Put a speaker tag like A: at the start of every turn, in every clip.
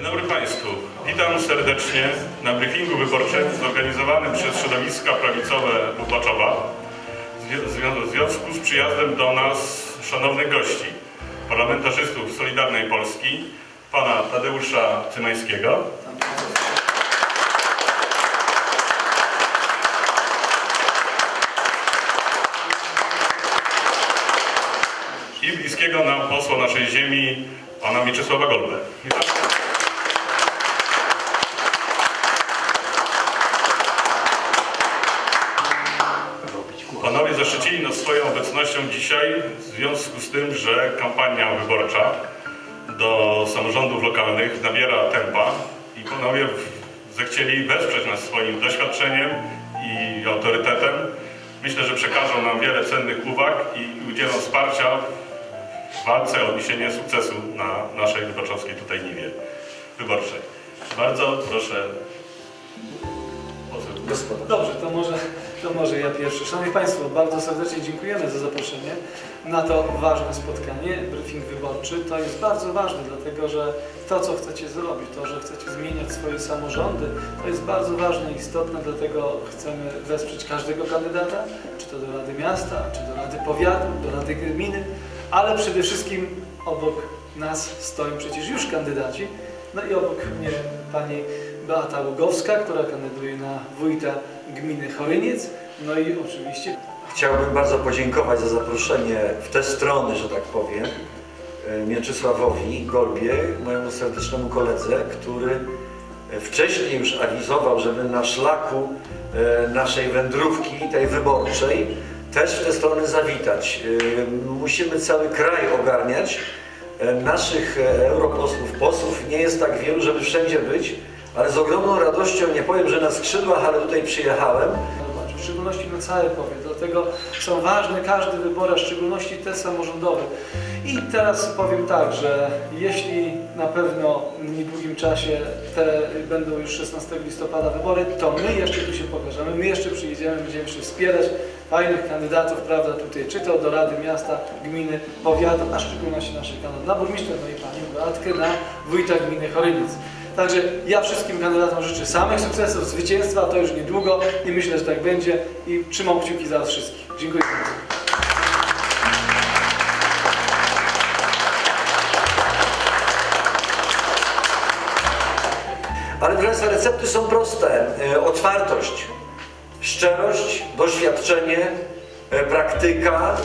A: Dzień dobry Państwu. Witam serdecznie na briefingu wyborczym zorganizowanym przez środowiska prawicowe Lubaczowa w zwią- w związku z przyjazdem do nas szanownych gości, parlamentarzystów Solidarnej Polski, pana Tadeusza Cymańskiego, i bliskiego nam posła naszej ziemi, pana Mieczysława Golbę. Zaszczycili nas swoją obecnością dzisiaj w związku z tym, że kampania wyborcza do samorządów lokalnych nabiera tempa i panowie zechcieli wesprzeć nas swoim doświadczeniem i autorytetem. Myślę, że przekażą nam wiele cennych uwag i udzielą wsparcia w walce o odniesienie sukcesu na naszej wyborczowskiej tutaj niwie wyborczej. Bardzo proszę.
B: Dobrze, to może, to może ja pierwszy. Szanowni Państwo, bardzo serdecznie dziękujemy za zaproszenie na to ważne spotkanie. Briefing wyborczy to jest bardzo ważne, dlatego że to, co chcecie zrobić, to, że chcecie zmieniać swoje samorządy, to jest bardzo ważne i istotne, dlatego chcemy wesprzeć każdego kandydata, czy to do Rady Miasta, czy do Rady Powiatu, do Rady Gminy, ale przede wszystkim obok nas stoją przecież już kandydaci, no i obok mnie pani Beata Ługowska, która kandyduje na wójta gminy Choryniec. No i oczywiście
C: Chciałbym bardzo podziękować za zaproszenie w te strony, że tak powiem, e, Mieczysławowi Golbie, mojemu serdecznemu koledze, który e, wcześniej już awizował, żeby na szlaku e, naszej wędrówki, tej wyborczej, też w te strony zawitać. Musimy cały kraj ogarniać. Naszych europosłów, posłów nie jest tak wielu, żeby wszędzie być, ale z ogromną radością, nie powiem, że na skrzydłach, ale tutaj przyjechałem,
B: w szczególności na cały powiat. Dlatego są ważne każde wybory, a w szczególności te samorządowe. I teraz powiem tak, że jeśli na pewno w niedługim czasie te będą już 16 listopada wybory, to my jeszcze tu się pokażemy, my jeszcze przyjedziemy, będziemy się wspierać fajnych kandydatów, prawda, tutaj, czy to do Rady Miasta, Gminy, Powiatu, a w szczególności naszych kandydatów na burmistrza, no i Panią Beatkę na wójta gminy Chorynic. Także ja wszystkim kandydatom życzę samych sukcesów, zwycięstwa, to już niedługo i myślę, że tak będzie i trzymam kciuki za was wszystkich. Dziękuję bardzo.
C: Ale proszę Państwa, recepty są proste. E, Otwartość, szczerość, doświadczenie, e, praktyka,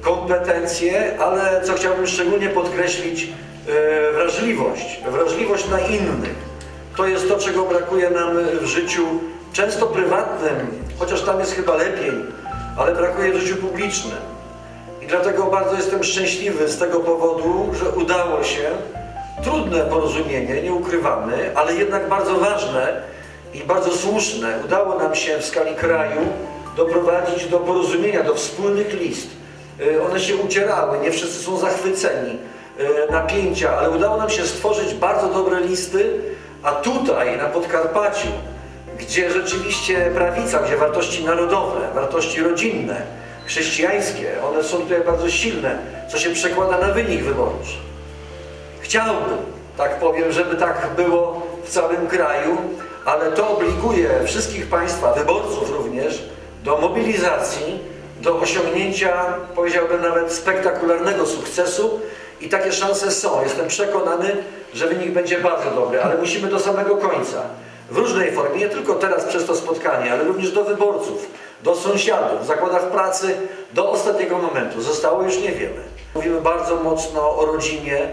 C: kompetencje, ale co chciałbym szczególnie podkreślić, wrażliwość. Wrażliwość na innych. To jest to, czego brakuje nam w życiu często prywatnym, chociaż tam jest chyba lepiej, ale brakuje w życiu publicznym. I dlatego bardzo jestem szczęśliwy z tego powodu, że udało się trudne porozumienie, nie ukrywamy, ale jednak bardzo ważne i bardzo słuszne. Udało nam się w skali kraju doprowadzić do porozumienia, do wspólnych list. Y, One się ucierały, nie wszyscy są zachwyceni, napięcia, ale udało nam się stworzyć bardzo dobre listy, a tutaj na Podkarpaciu, gdzie rzeczywiście prawica, gdzie wartości narodowe, wartości rodzinne, chrześcijańskie, one są tutaj bardzo silne, co się przekłada na wynik wyborczy. Chciałbym, tak powiem, żeby tak było w całym kraju, ale to obliguje wszystkich Państwa, wyborców również, do mobilizacji, do osiągnięcia, powiedziałbym nawet spektakularnego sukcesu i takie szanse są. Jestem przekonany, że wynik będzie bardzo dobry, ale musimy do samego końca, w różnej formie, nie tylko teraz przez to spotkanie, ale również do wyborców, do sąsiadów, w zakładach pracy, do ostatniego momentu. Zostało już niewiele. Mówimy bardzo mocno o rodzinie,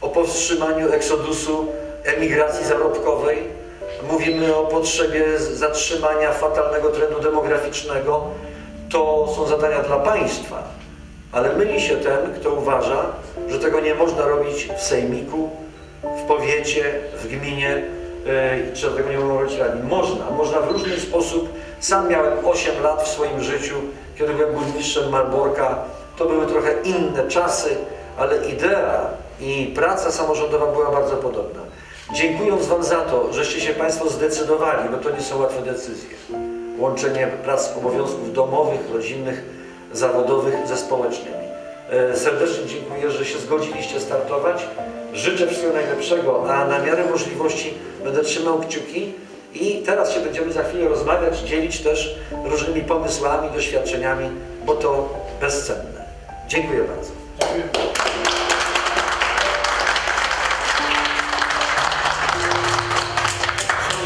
C: o powstrzymaniu eksodusu, emigracji zarobkowej. Mówimy o potrzebie zatrzymania fatalnego trendu demograficznego. To są zadania dla państwa, ale myli się ten, kto uważa, że tego nie można robić w sejmiku, w powiecie, w gminie e, czy tego nie mogą robić radni. Można, można w różny sposób. Sam miałem 8 lat w swoim życiu, kiedy byłem burmistrzem Malborka. To były trochę inne czasy, ale idea i praca samorządowa była bardzo podobna. Dziękując Wam za to, żeście się Państwo zdecydowali, bo to nie są łatwe decyzje. Łączenie prac, obowiązków domowych, rodzinnych, zawodowych ze społecznymi. e, serdecznie dziękuję, że się zgodziliście startować. Życzę wszystkiego najlepszego, a na miarę możliwości będę trzymał kciuki i teraz się będziemy za chwilę rozmawiać, dzielić też różnymi pomysłami, doświadczeniami, bo to bezcenne. Dziękuję bardzo.
B: Dziękuję.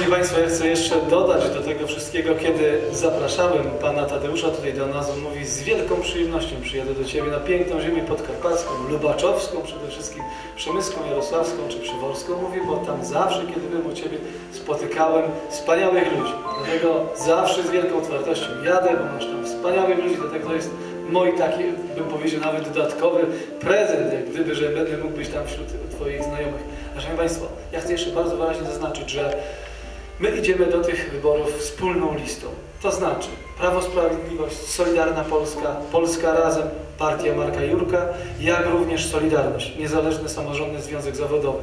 B: Szanowni Państwo, ja chcę jeszcze dodać do tego wszystkiego, kiedy zapraszałem Pana Tadeusza tutaj do nas, on mówi z wielką przyjemnością przyjadę do Ciebie na piękną ziemię podkarpacką, lubaczowską przede wszystkim, przemyską, jarosławską czy przyworską, mówi, bo tam zawsze, kiedy byłem u Ciebie, spotykałem wspaniałych ludzi. Dlatego zawsze z wielką otwartością jadę, bo masz tam wspaniałych ludzi, dlatego to jest mój taki, bym powiedział, nawet dodatkowy prezent, jak gdyby, że będę mógł być tam wśród Twoich znajomych. A Szanowni Państwo, ja chcę jeszcze bardzo wyraźnie zaznaczyć, że my idziemy do tych wyborów wspólną listą. To znaczy Prawo Sprawiedliwość, Solidarna Polska, Polska Razem, Partia Marka Jurka, jak również Solidarność, Niezależny Samorządny Związek Zawodowy.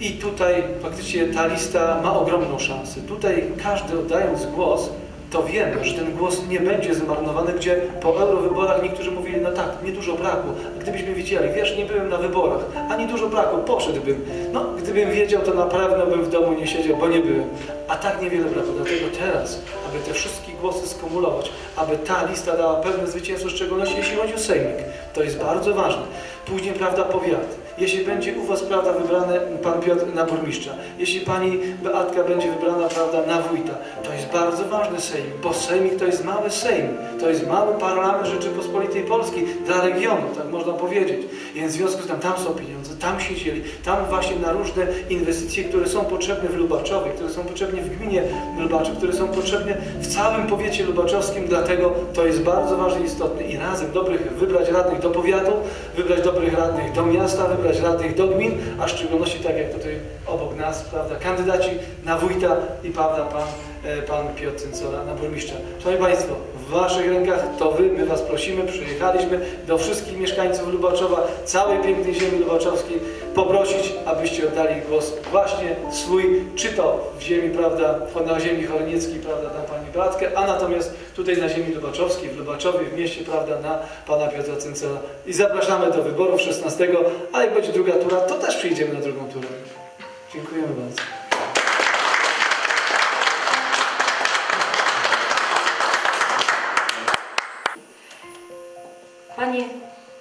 B: I tutaj faktycznie ta lista ma ogromną szansę. Tutaj każdy oddając głos, to wiemy, że ten głos nie będzie zmarnowany, gdzie po eurowyborach niektórzy mówili, no tak, niedużo brakło. A gdybyśmy wiedzieli, wiesz, nie byłem na wyborach, ani dużo brakło, poszedłbym. No, gdybym wiedział, to na pewno bym w domu nie siedział, bo nie byłem. A tak niewiele brakło. Dlatego teraz, aby te wszystkie głosy skumulować, aby ta lista dała pewne zwycięstwo, w szczególności jeśli chodzi o Sejmik, to jest bardzo ważne. Później, prawda, powiat. Jeśli będzie u Was, prawda, wybrany Pan Piotr na burmistrza, jeśli Pani Beatka będzie wybrana, prawda, na wójta, to jest bardzo ważny Sejm, bo Sejmik to jest mały Sejm, to jest mały parlament Rzeczypospolitej Polskiej dla regionu, tak można powiedzieć. Więc w związku z tym tam są pieniądze, tam się dzieli, tam właśnie na różne inwestycje, które są potrzebne w Lubaczowie, które są potrzebne w gminie Lubaczów, które są potrzebne w całym powiecie lubaczowskim, dlatego to jest bardzo ważne i istotne. I razem dobrych wybrać radnych do powiatu, wybrać dobrych radnych do miasta, wybrać radnych do gmin, a w szczególności tak jak tutaj obok nas, prawda, kandydaci na wójta i prawda, pan, e, pan Piotr Cyncola na burmistrza. Szanowni Państwo, w Waszych rękach to Wy, my Was prosimy, przyjechaliśmy do wszystkich mieszkańców Lubaczowa, całej pięknej ziemi lubaczowskiej, poprosić, abyście oddali głos właśnie swój, czy to w ziemi, prawda, na ziemi chornieckiej, prawda, na Pani Beatkę, a natomiast tutaj na ziemi lubaczowskiej, w Lubaczowie, w mieście, prawda, na Pana Piotra Cyncola. I zapraszamy do wyborów 16, a jak będzie druga tura, to też przyjdziemy na drugą turę. Dziękujemy bardzo.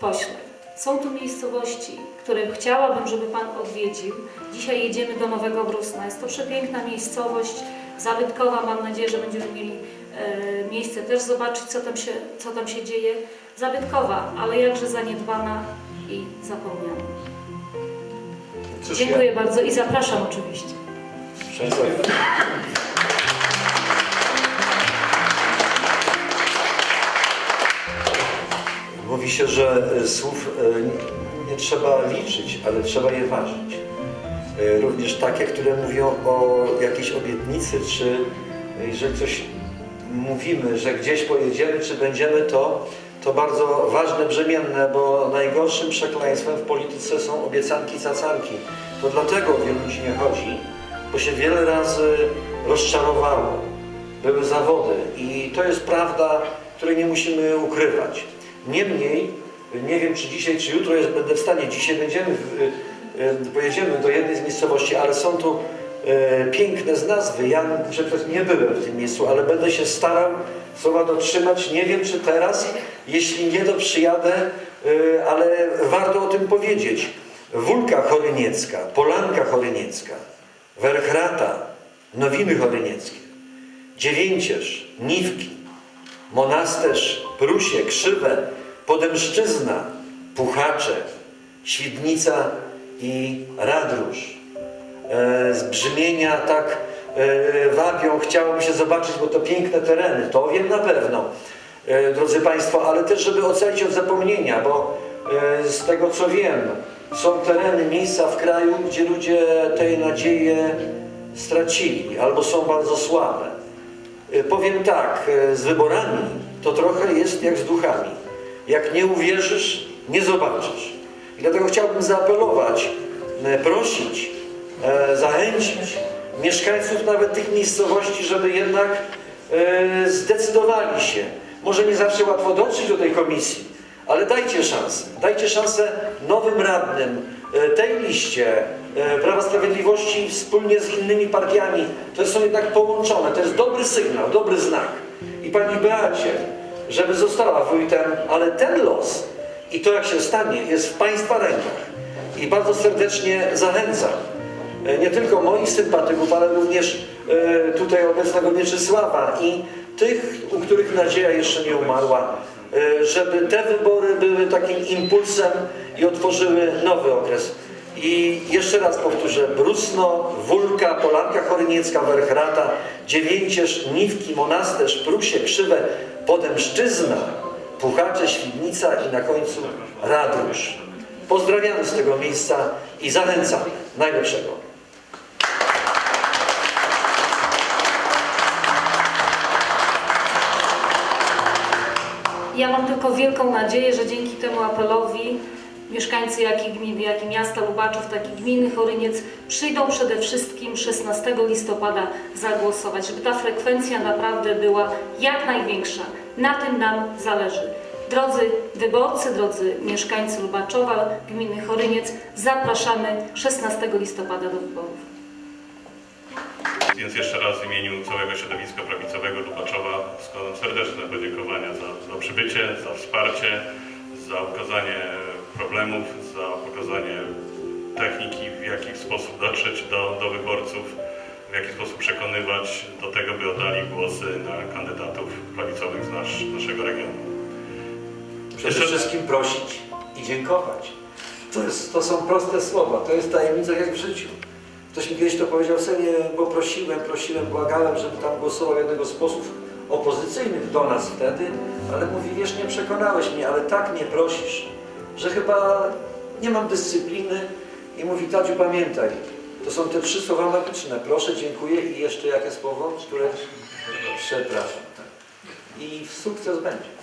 D: Pośle, są tu miejscowości, które chciałabym, żeby Pan odwiedził. Dzisiaj jedziemy do Nowego Brusna. Jest to przepiękna miejscowość, zabytkowa. Mam nadzieję, że będziemy mieli e, miejsce też zobaczyć, co tam, się, co tam się dzieje. Zabytkowa, ale jakże zaniedbana i zapomniana.
C: Cóż,
D: Dziękuję bardzo i zapraszam oczywiście.
C: Szczęśliwie. Się, że e, słów e, nie- trzeba liczyć, ale trzeba je ważyć. E, Również takie, które mówią o jakiejś obietnicy, czy jeżeli coś mówimy, że gdzieś pojedziemy, czy będziemy, to, to bardzo ważne, brzemienne, bo najgorszym przekleństwem w polityce są obiecanki, cacanki. To dlatego wielu ludzi nie chodzi, bo się wiele razy rozczarowało. Były zawody i to jest prawda, której nie musimy ukrywać. Niemniej, nie wiem czy dzisiaj, czy jutro jest, będę w stanie, dzisiaj będziemy, y, y, pojedziemy do jednej z miejscowości, ale są tu e, piękne z nazwy. Ja przecież nie byłem w tym miejscu, ale będę się starał słowa dotrzymać. Nie wiem czy teraz, jeśli nie to przyjadę, e, ale warto o tym powiedzieć. Wólka Choryniecka, Polanka Choryniecka, Werchrata, Nowiny Chorynieckie, Dziewięcierz, Niwki, Monasterz, Prusie, Krzywe, Podemszczyzna, Puchacze, Świdnica i Radróż. E, z brzmienia tak e, wabią, chciałoby się zobaczyć, bo to piękne tereny, to wiem na pewno, e, drodzy Państwo, ale też, żeby ocalić od zapomnienia, bo z tego co wiem, są tereny, miejsca w kraju, gdzie ludzie tej nadzieję stracili albo są bardzo słabe. E, Powiem tak, e, z wyborami to trochę jest jak z duchami. Jak nie uwierzysz, nie zobaczysz. I dlatego chciałbym zaapelować, e, prosić, zachęcić mieszkańców nawet tych miejscowości, żeby jednak zdecydowali się. Może nie zawsze łatwo dotrzeć do tej komisji, ale dajcie szansę. Dajcie szansę nowym radnym, tej liście e, Prawa Sprawiedliwości wspólnie z innymi partiami. To są jednak połączone. To jest dobry sygnał, dobry znak. I pani Beacie, żeby została wójtem, ale ten los i to jak się stanie jest w państwa rękach. I bardzo serdecznie zachęcam e, nie tylko moich sympatyków, ale również e, tutaj obecnego Mieczysława i tych, u których nadzieja jeszcze nie umarła, e, żeby te wybory były takim impulsem i otworzyły nowy okres. I jeszcze raz powtórzę, Brusno, Wólka, Polanka Choryniecka, Werchrata, Dziewięcierz, Niwki, Monasterz, Prusie, Krzywe, Podemszczyzna, Puchacze, Świdnica i na końcu Radrusz. Pozdrawiamy z tego miejsca i zachęcam najlepszego.
D: Ja mam tylko wielką nadzieję, że dzięki temu apelowi mieszkańcy jak i gminy, jak i miasta Lubaczów, tak i gminy Choryniec przyjdą przede wszystkim 16 listopada zagłosować, żeby ta frekwencja naprawdę była jak największa. Na tym nam zależy. Drodzy wyborcy, drodzy mieszkańcy Lubaczowa, gminy Choryniec, zapraszamy 16 listopada do wyborów.
A: Więc jeszcze raz w imieniu całego środowiska prawicowego Lubaczowa składam serdeczne podziękowania za, za przybycie, za wsparcie, za ukazanie problemów, za pokazanie techniki, w jaki sposób dotrzeć do, do wyborców, w jaki sposób przekonywać do tego, by oddali głosy na kandydatów prawicowych z nasz, naszego regionu.
C: Przede
A: Jeszcze-
C: wszystkim prosić i dziękować. To, jest, to są proste słowa, to jest tajemnica jak w życiu. Ktoś mi kiedyś to powiedział, sobie, bo prosiłem, prosiłem, błagałem, żeby tam głosował jednego z posłów opozycyjnych do nas wtedy, ale mówi, wiesz, nie przekonałeś mnie, ale tak mnie prosisz, że chyba nie mam dyscypliny i mówi, Tadziu, pamiętaj, to są te trzy słowa magiczne, proszę, dziękuję i jeszcze jakie słowo, które przepraszam. I sukces będzie.